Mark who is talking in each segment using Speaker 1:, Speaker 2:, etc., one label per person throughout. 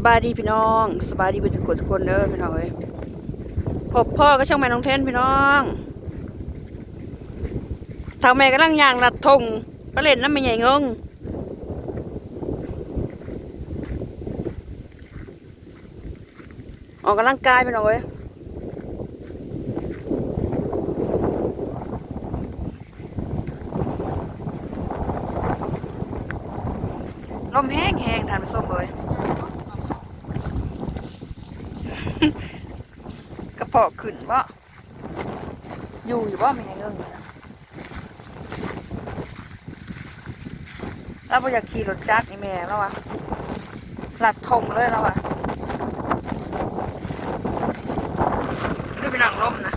Speaker 1: สบายดีพี่น้องสบายดีเป็นทุกคนทุกคนเด้อพี่น้องเอ้ยพบพ่อก็ช่างแม่น้องเทนพี่น้องทางแม่กำลังย่างรัดทงก็เล่นน้ำไม่ใหญ่งงออกกำลังกายพี่น้องเอ้ยลมแห้งแห้งทานไปส้มเลย กระ เพาะขึ้นบ่อยู่อยู่บ่ม่ให้เงินเลยนะแล้วบ่อยากขี่รถจักรนี่แม่แล้ววะหลัดทงเลยแล้ววะดูเป็นหนังล่มนะ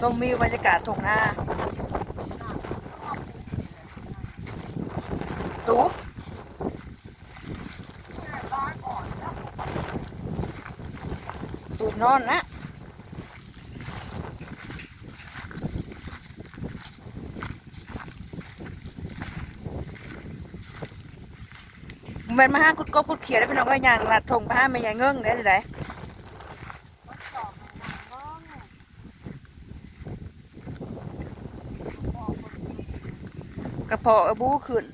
Speaker 1: ชมวิวบรรยากาศทงหน้า ตูบตูบนอนนะมันมาห้ากุดกบกุดเขียได้เป็นน้องก็ย่างลัดทงไปห้าไม่ยังเงิ้งได้เลยได้กระเพาะอาบูขึ้น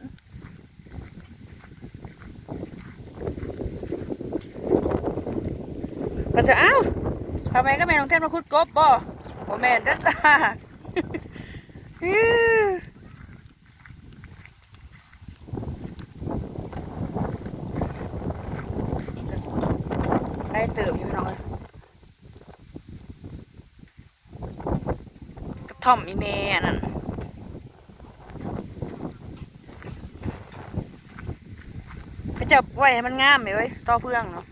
Speaker 1: จะอ้าวทำไมก็แม่น้องเทนมาคุดกบบ่บ่แม่นเด้อจ้าได้เติมอยู่พี่น้องเอ้ยกระท่อมอีเมอันนั่นก็จะไว้ให้มันงามไหมเว้ยต่อเพื่องเนาะ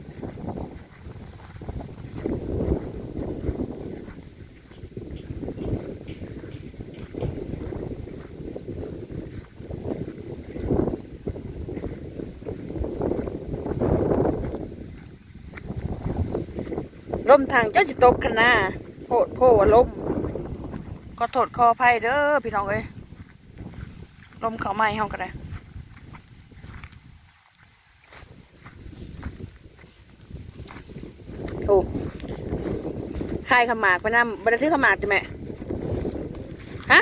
Speaker 1: ล่ มทางเจ้าจิตกกันนะโพดโพวลมก็โทษขออภัยเด้อพี่น้องเอ้ยลมเขาไหม้ห้องกันเลยโอ้คายขมากไปนำบันทึกขมากจ้ะแม่ฮะ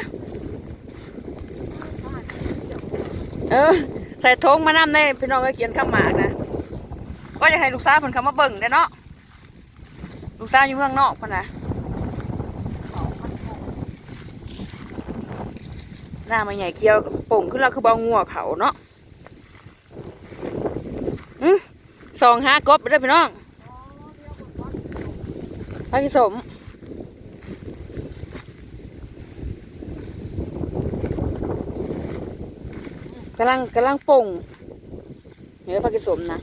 Speaker 1: เออ ใส่ทงมานำในพี่น้องก็เขียนขมากนะ ก็อยากให้ลูกสาวเพิ่นเข้ามาเบิ่งได้เนาะ ลูกสาวอยู่เมืองนอกพ่นนะหน้ามันใหญ่เคี้ยวป่งขึ้นแล้วคือเบางัวเขาเนาะอืมสองห้ากบไปได้พี่น้องพระกิสมกำลังกำลังป่งเนื้อพระกิสมนะ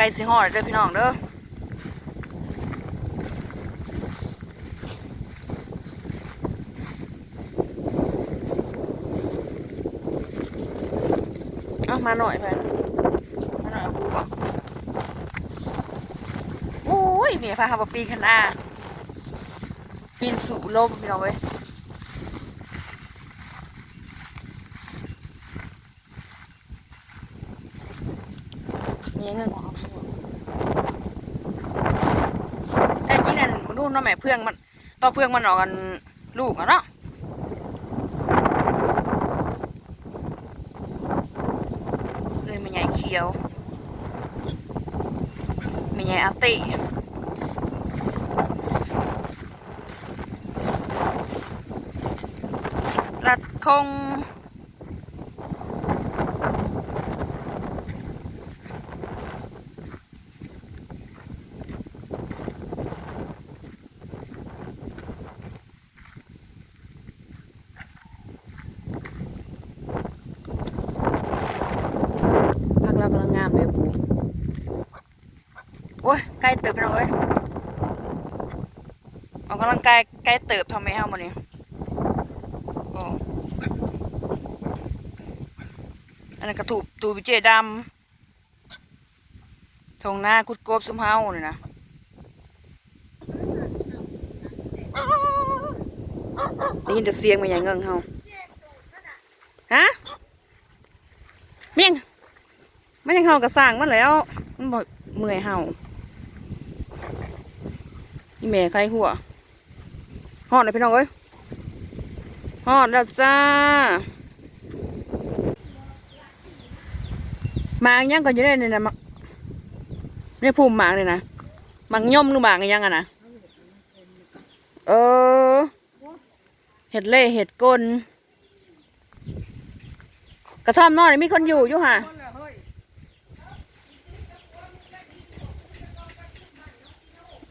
Speaker 1: ไก่สิหอดเด้อพี่น้องเด้อเอามาหน่อยไปมาหน่อยเอาปูบ่โอ้ยเมียพาเขามาปีนขนาปีนสู่ลมพี่น้องเว้ยเมียเงิน แต่จริง นาะแม่เพื่องมันต่อเพื่องมันออกกันลูกอะเนาะเลยมันใหญ่เขียวมันใหญ่อาติรัดคงพักเรากำ ลังงามเลยปูโอ้ยใกล้เติบไปหน่อยเว้ยออกกำลังกายใกล้เติบทำไมเฮามาเนี่ยโอ้อันนั้นกระถูกตูบิเจดำทงหน้ากุดกบซุมเฮาเลยนะได้ยินแต่เสียงมันใหญ่เงิงเฮาฮะเมียงมันยังเฮากระสั่งมันแล้วมันบอกเมื่อยเฮา แม่ใครหัวหอดเลยพี่น้องเอ้ยหอดแล้วจ้าหมากยังก่อนอยู่ได้เนี่ยนะมักในภูมิหมากเลยนะหมากย่อมหรือหมากยังอะนะเออ เห็ดเล่เห็ดก้นกระท่อมนอนนี่มีคนอยู่อยู่ค่ะ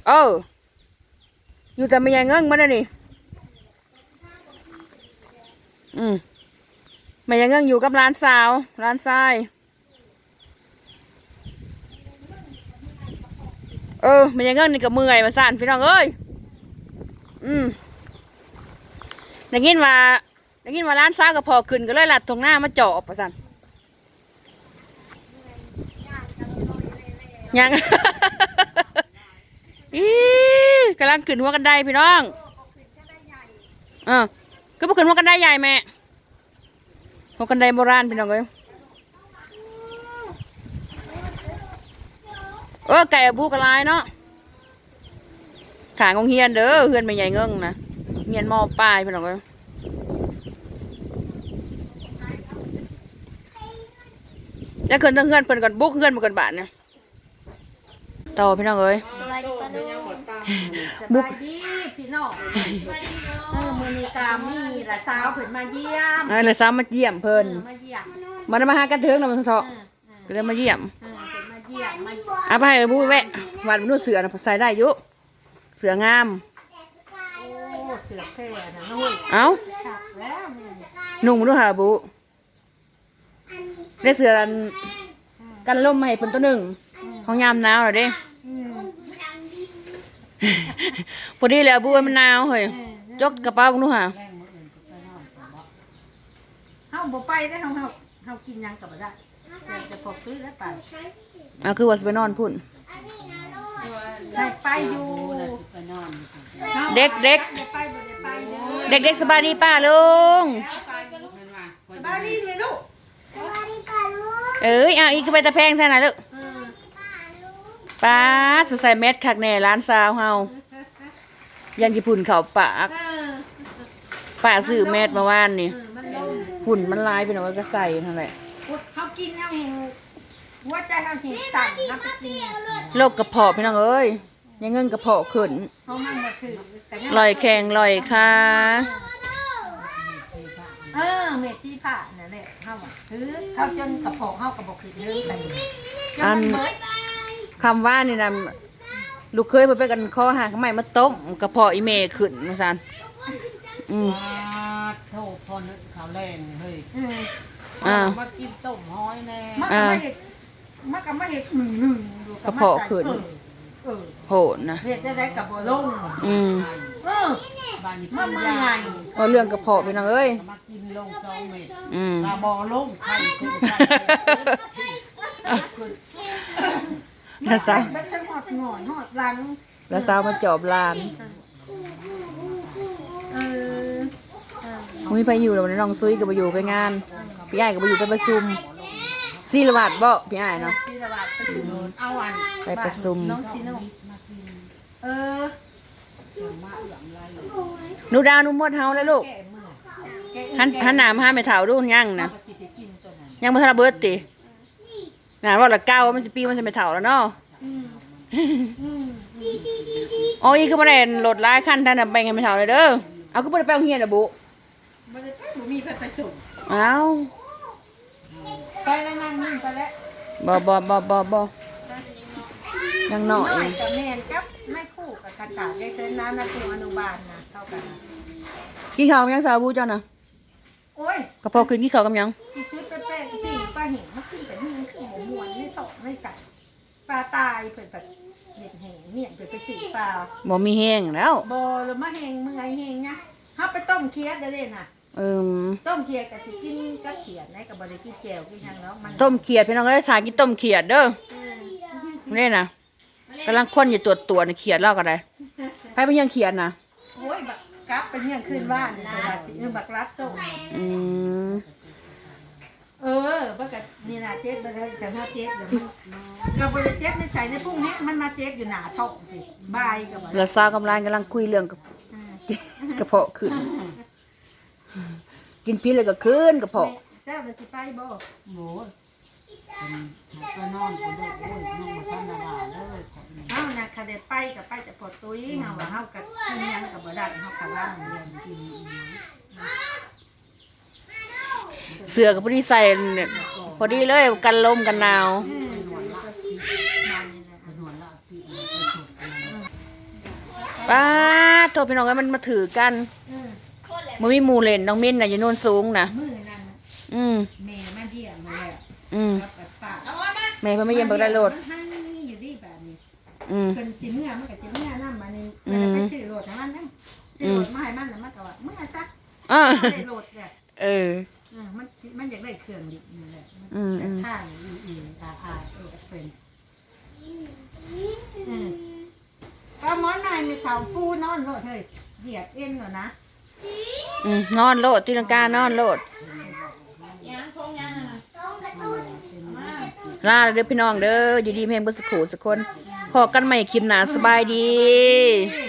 Speaker 1: เออ อยู่แต่ไม่ยังเงิ้งมาได้นี่ อืมไม่ยังเงิ้งอยู่กับร้านสาว ร้านทราย เออไม่ยังเงิ้งนี่ก็เมื่อยมาสั่นพี่น้องเอ้ย อืมได้ยินว่าได้ยินว่าร้านสาวก็พอขึ้นก็เลยลัดตรงหน้ามาเจาะประสันยัง อีกำลังขึ้นหัวกันไดพี่น้องเออก็มาขึ้นหัวกันได้ใหญ่แม่หัวกันไดโบราณพี่น้องเอ้ยเออไก่บูกระลายเนาะขางของเฮียนเด้อเฮือนไม่ใหญ่เงิงนะเฮียนหมอปลายพี่น้องเอ้ยจะขึ้นทั้งเฮือนเพิ่นก่อนบุกเฮือนมาก่อนบาทเนี่ยต่อพี่น้องเอ้ย บุก
Speaker 2: สบายดีพี่น้องเออมือนีกามีละสาวเพิ่นมาเยี่ยม
Speaker 1: เออเลยซ้ำมาเยี่ยม
Speaker 2: เอ
Speaker 1: เพิ่น
Speaker 2: อมาเยี่ยม
Speaker 1: มันมาหากันเถิงแล้วมันเถาะ
Speaker 2: เออเออ
Speaker 1: ก็เลยมาเยี่ยม
Speaker 2: เออเพิ่นมาเยี่ยมมา
Speaker 1: เอาไปให้เออบูแวะวาดมนุษย์เสือนะใส่ได้อยุเสืองาม
Speaker 2: โอ้เสือแพร่นะนุ้ย
Speaker 1: เอา
Speaker 2: ขับแล้วนี่
Speaker 1: นุ่งมนุษย์หาบูได้เสือกันกันล่มมาให้เพิ่นตัวหนึ่งห้องยามหนาวเหรอเด้
Speaker 2: อืม
Speaker 1: พอดีแล้วบูมันหนาวเฮ้ย
Speaker 2: เออย
Speaker 1: กกระเป๋าบุ้งหา
Speaker 2: เฮาบ่ไปได้อเฮาเฮาเฮากินหยังก็บ่ได้เดี๋ยวจะพกซื้อแล้วไป
Speaker 1: เอาคือว่าสิไปนอนพุ่น
Speaker 2: ได้ไปอยู่ฮา
Speaker 1: เด็กเด็ก
Speaker 2: ได้ไปบ่ได้ไปเด้อ
Speaker 1: เด็กๆสบายดีป้าลุง
Speaker 2: สบายดีไหมลูก
Speaker 1: เอ้ยเอาอีกก็ไปตะแพงใช่ไหมลูก
Speaker 2: เออ
Speaker 1: ป้าสดใส่เม็ดคักแน่ร้านสาวเฮายันญี่ปุ่นเขาปาก
Speaker 2: เออ
Speaker 1: ป้าซื้อเม็ดเมื่อวานนี่
Speaker 2: เออมันลง
Speaker 1: ฝุ่นมันลายไปหน่อยก็ใส่เท่าไหร่
Speaker 2: เขากินยังเห็นหัวใจเขาเห็นสั่นนะไปกิน
Speaker 1: โรคกระเพาะพี่น้องเอ้ยยังเงินกระเพาะขึ้น
Speaker 2: เขามันมาถือแต่ยัง
Speaker 1: ลอยแข็งลอยขา
Speaker 2: เออเมจี้ผ่านั่นแหละเขาอะถือเขาจนกระเพาะเขากระบอกขึ้นเลยไปจนมันเบิด
Speaker 1: คำว่านี่นะลูกเคยไปไปกันข้อหาขไม่มาต้มกระเพาะอีเมขึ้นนะซันอืม
Speaker 3: โทษพอนึกเขาแรงเฮ้ย
Speaker 2: เออ
Speaker 1: อ่า
Speaker 3: มากินต้มห้อยแน่
Speaker 2: มันก็ไม่เห็นมันก็ไม่เห็นหนึ่งหนึ่งอยู่
Speaker 1: กระเพาะขึ้น
Speaker 2: เออเออ
Speaker 1: โหดนะ
Speaker 2: เห็ดได้ได้กับบ่ลง
Speaker 1: อืม
Speaker 2: เออ
Speaker 3: บ้านนี้
Speaker 2: มาเมื่อไง
Speaker 1: เอาเรื่องกระเพาะพี่น้องเอ้ย
Speaker 3: มากินลงสองเม็ด
Speaker 1: อืม
Speaker 3: ตาบอลงไข่คือไข่คือ
Speaker 1: แล้วสาว
Speaker 2: มันจะหอดหงอนหอดหลัง
Speaker 1: แล้วสาวมาจอบลาน
Speaker 2: เออเออ
Speaker 1: มุ้ยไปอยู่แล้ววันนี้น้องซุยก็ไปอยู่ไปงานพี่ไอ้ายก็ไปอยู่ไปประชุมซีละบาทบ่พี่ไอ้ายเนาะ
Speaker 2: ชีระบาดไปถึง
Speaker 3: เอาอัน
Speaker 1: ไปประชุม
Speaker 2: น้องชิโน
Speaker 3: มากิน
Speaker 2: เออ
Speaker 3: อย่างมาอย่างไร
Speaker 1: หนูดาวหนูหมดเฮาแล้วลูก
Speaker 2: แก่เมื่อแก่
Speaker 1: หันหันหน้ามาหาแม่เฒ่าดูยังนะ
Speaker 2: เอาไปสิไปกินตัวนั้น
Speaker 1: ยังบ่ทันระเบิดติ งานว่าละเก้ามันสิปีมันสิแม่เฒ่าแล้วเนาะ
Speaker 2: อืมอืม
Speaker 1: อ๋ออีคือบ่ได้รถหลายคันท่านน่ะแบ่งให้แม่เฒ่าเลยเด้อเอาคือบ่ได้ไปโรงเรียนน่ะบุ
Speaker 2: บ่ได้ไปบ่มีไปประชุม
Speaker 1: เอ้า
Speaker 2: ไปแล้วนั่งนิ่งไปแล้ว
Speaker 1: บ่บ่บ่บ่บ่ยังน้อย
Speaker 2: กับแม่นกับนายครู่กับกระดาษได้เกินน้ำนะครูอนุบาลนะเท่ากันนะ
Speaker 1: กินข้าวกับยังสาวบุเจ้าน่ะ
Speaker 2: โอ้ย
Speaker 1: กระเพาะขึ้นกินข้าวกับยัง
Speaker 2: ที่ชุดแป้งๆปิ้งปลาเห็นมาขึ้นแต่นี่ ตกไม่ใส่ปลาตายเพิ่นแบบเห็ดแห้งเมี่ยงไปไปจืดเปล่า
Speaker 1: บ่มีแห้งแล้ว
Speaker 2: บ่หรือมาแห้งเมื่อยแห้งนะเฮาไปต้มเคียดได้เด้น่ะ
Speaker 1: เออ
Speaker 2: ต้มเคียดก็สิกินกับเขียดได้ก็บ่ได้กินแจ่วกินหยังแล้วมัน
Speaker 1: ต้มเขียดพี่น้องเอ้ยสายกินต้มเขียดเด้อ
Speaker 2: เออ
Speaker 1: นี่นะกำลังค้นอยู่ตัวตัวๆนี่เขียดเล่าก็ได้ไปเป็นยังเขียดนะ
Speaker 2: โอ้ยบักกลับไปเมี่ยงคืนบ้านนี่เวลาสิเออบักรัดส่ง
Speaker 1: อืม
Speaker 2: เออบักกะนี่น่ะเจ็บบ่ได้จังหาเจ็บเดี๋ยวมันก็บ่ได้เจ็บในใส่ในพุ่งนี้มันมาเจ็บอยู่หน้าท้องสิบายก็บ่
Speaker 1: เหลือซาวกำลังกำลังคุยเรื่องกับ
Speaker 2: เออ
Speaker 1: กระเพาะขึ้น กินพิษเลยก็ขึ้นกระเพาะ
Speaker 2: เจ้าจะสิไปบ่
Speaker 3: โหเป็นก็นอนกูด้วยโอ้ยนอนมาท่านนาลาเลยขอบคุณ
Speaker 2: เฮาน่ะคันได้ไปก็ไปแต่พอตุ้ยเฮาว่าเฮาก็กินหยังก็บ่ได้เฮาขาล่างเรียนกิน
Speaker 1: เสือกับพอดีใส่เนี่ยพอดีเลยกันลมกันหนาว
Speaker 2: เออหนวดละสิมานี่แหละ
Speaker 3: นวลละสิไปสุดอะไร
Speaker 1: ป้าดโทรพี่น้องกันมันมาถือกัน
Speaker 2: เออ
Speaker 1: มันมีหมูเล่นน้องมิ้นน่ะอยู่โน่นสูงนะ
Speaker 2: มื้อนั้นน่ะ
Speaker 1: อืม
Speaker 2: แม่มาเยี่ยมมาแล้ว
Speaker 1: อืม
Speaker 2: กับป้า
Speaker 1: แม่เพิ่นมาเยี่ยมเบิกได้โลด
Speaker 2: มันให้อยู่ดีแบบนี้
Speaker 1: อืม
Speaker 2: เพิ่นสิเมื่อมันก็สิเมื่อนำมานี่
Speaker 1: อื
Speaker 2: มัน
Speaker 1: ม
Speaker 2: ไปซื้อโหลดให้มันนะซื้อโหลดมาให้มันแล้วมันก็ว่าเมื่อจัก
Speaker 1: อ่า
Speaker 2: ได้โหลดเนี่ย
Speaker 1: เออ
Speaker 2: เออมันสิมันอยากได้เครื่องดิบนี่แหละมัน
Speaker 1: อืมอืม
Speaker 2: ข้างอีอีอาอาเอสเป็นอืมก็หมอนายมีเขาปูนอนโลดเฮ้ยเหยียดเอ็นเหรอนะ
Speaker 1: อืมนอนโลดตีลังกานอนโลดลาเด้อพี่น้องเด้ออยู่ดีเพลงเบอร์สกครูสักคนพอกันใหม่คลิปหนาสบายดี
Speaker 2: เอ้ย